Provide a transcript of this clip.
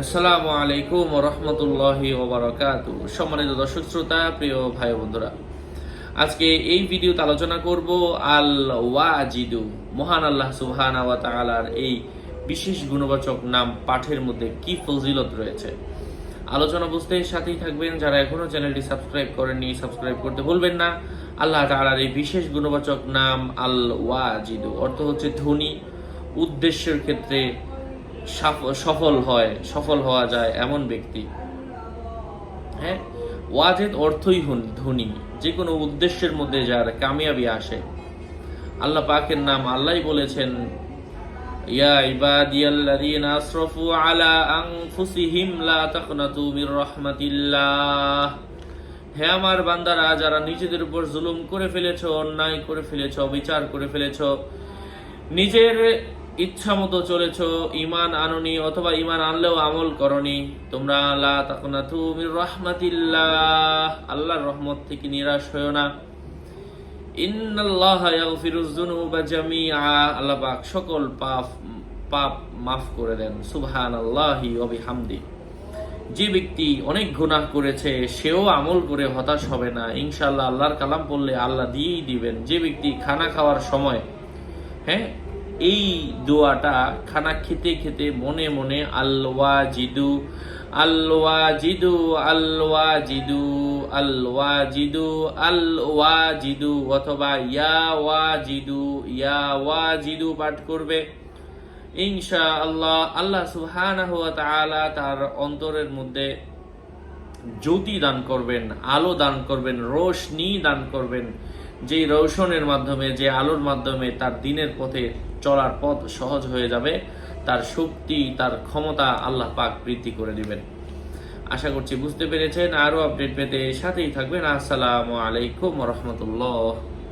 আসসালামু আলাইকুম রহমতুল্লাহি ওবরাকাত সম্মানিত দর্শক শ্রোতা, প্রিয় ভাই বন্ধুরা, আজকে এই ভিডিওতে আলোচনা করব আল ওয়াজিদু মহান আল্লাহ সুবহান ওয়া তাআলার এই বিশেষ গুণবাচক নাম পাঠের মধ্যে কি ফজিলত রয়েছে। আলোচনা বুঝতে সাথেই থাকবেন। যারা এখনও চ্যানেলটি সাবস্ক্রাইব করেননি, সাবস্ক্রাইব করতে ভুলবেন না। আল্লাহ তাআলার এই বিশেষ গুণবাচক নাম আল ওয়াজিদু অর্থ হচ্ছে ধনী। উদ্দেশ্যের ক্ষেত্রে সফল হয়, সফল হওয়া যায় এমন ব্যক্তি। হ্যাঁ? ওয়াজেদ অর্থই ধনী, যে কোনো উদ্দেশ্যের মধ্যে যার কামিয়াবি আসে। আল্লাহ পাকের নাম আল্লাহ বলেছেন, ইয়া ইবাদিয়াল্লাযীনা আসরাফু আলা আনফুসিহিম লা তাকনাতু মির রাহমাতিল্লাহ। হে আমার বান্দারা, যারা নিজেদের উপর জুলুম করে ফেলেছো, অন্যায় করে ফেলেছো বিচার করে ফেলেছো, নিজের ইচ্ছা মতো চলেছ ইমান আননি অথবা ইমান আনলেও আমল করনি, তোমরা আল্লাহ তখন রহমাতিল্লাহ, আল্লাহর রহমত থেকে নিরাশ হয়েও না। আল্লাহ পাক সকল পাপ পাপ মাফ করে দেন, সুবহানাল্লাহি ওয়া বিহামদি। যে ব্যক্তি অনেক গুনাহ করেছে, সেও আমল করে হতাশ হবে না। ইনশাআল্লাহ আল্লাহর কালাম পড়লে আল্লাহ দিয়েই দিবেন। যে ব্যক্তি খানা খাওয়ার সময় হ্যাঁ এই দোয়াটা খানা খেতে খেতে মনে মনে আল্লাহ জিদু আল্লাহ জিদু আল্লাহ জিদু আল্লাহ জিদু আল্লাহ জিদু অথবা ইয়া ওয়া জিদু ইয়া ওয়া জিদু পাঠ করবে। ইনশা আল্লাহ আল্লাহ তাআলা তার অন্তরের মধ্যে জ্যোতি দান করবেন, আলো দান করবেন, রোশনি দান করবেন। যেই রৌশনের মাধ্যমে, যে আলোর মাধ্যমে তার দিনের পথে চলার পথ সহজ হয়ে যাবে, তার শক্তি, তার ক্ষমতা আল্লাহ পাক বৃদ্ধি করে দিবেন। আশা করছি বুঝতে পেরেছেন। আরও আপডেট পেতে সাথেই থাকবেন। আসসালামু আলাইকুম রহমতুল্লাহ।